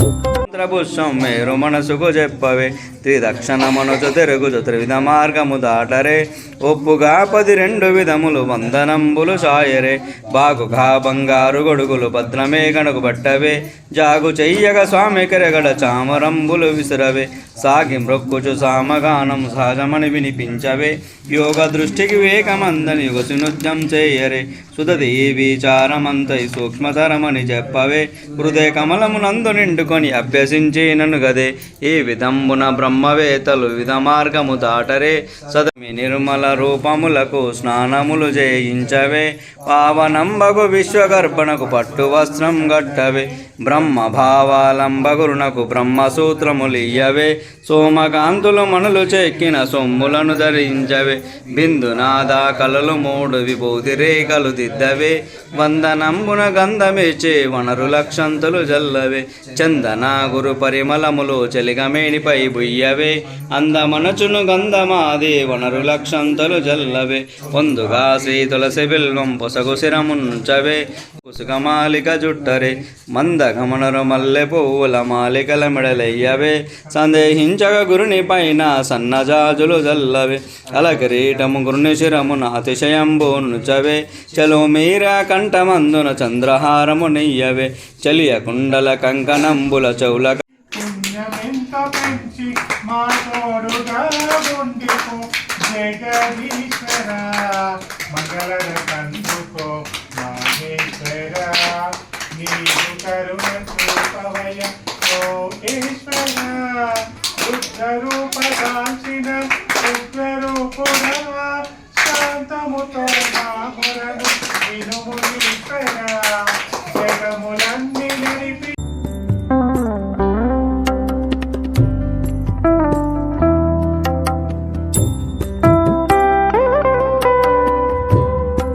Thank you. పుష్పం మేరు మనసుకు చెప్పవే త్రిదక్షణమనుచు తిరుగుచు త్రివిధ మార్గము దాటరే. ఒప్పుగా పది రెండు విధములు వందనంబులు సాయరే. బాగుగా బంగారు గొడుగులు భద్రమే గణకు పట్టవే. జాగు చెయ్యగ స్వామి కెరగడ చామరంబులు విసురవే. సాగి మ్రొక్కుచు సామగానం సహజమని వినిపించవే. యోగ దృష్టికి వివేకమందని యుగసినుద్యం చేయరే. సుదది విచారమంతై సూక్ష్మతరమని చెప్పవే. హృదయ కమలమునందు నిండుకొని అభ్యస ఉపదేశించినను గదే. ఈ విధంబున బ్రహ్మవేత్తలు విధ మార్గము దాటరే. సదమి నిర్మల రూపములకు స్నానములు చేయించవే. పావనంబగు విశ్వగర్భణకు పట్టు వస్త్రం గట్టవే. బ్రహ్మ భావాలంబగురునకు బ్రహ్మసూత్రములియ్యవే సోమకాంతులు మనులు చెక్కిన సొమ్ములను ధరించవే. బిందునాద కలలు మూడు విభూతి రేఖలు దిద్దవే. వందనంబున గంధమేచే వనరు లక్షంతులు జల్లవే. చందన గురు పరిమళములు చెలిగమేనిపై బుయ్యవే. అందమనచును గంధమాది వనరు లక్షంతులు జల్లవే. పొందుగా శ్రీ తులసి బిల్వం పొసగు శిరముంచవే. కుసుకమాలిక జుట్టరే. మందగమనరు మల్లె పువ్వుల మాలికల మెడలయ్యవే. సందేహించగ గురుని పైన సన్నజాజులు జల్లవే. అలకిరీటము గురుని శిరమున అతిశయంబోనుచవే చలో మీరా కంఠమందున చంద్రహారము నెయ్యవే. చలియ కుండల కంకణంబుల చౌల పుణ్యమెంత పెంచి మా తోడుగా ఉండిపో జగదీశ్వర మంగళ కందుకో మహేశ్వర నీవు కరుణ చూపవయ ఓ ఈశ్వర. బుద్ధ రూప దాల్చిన ఉగ్రరూపుడవా శాంతముతో మా మొరను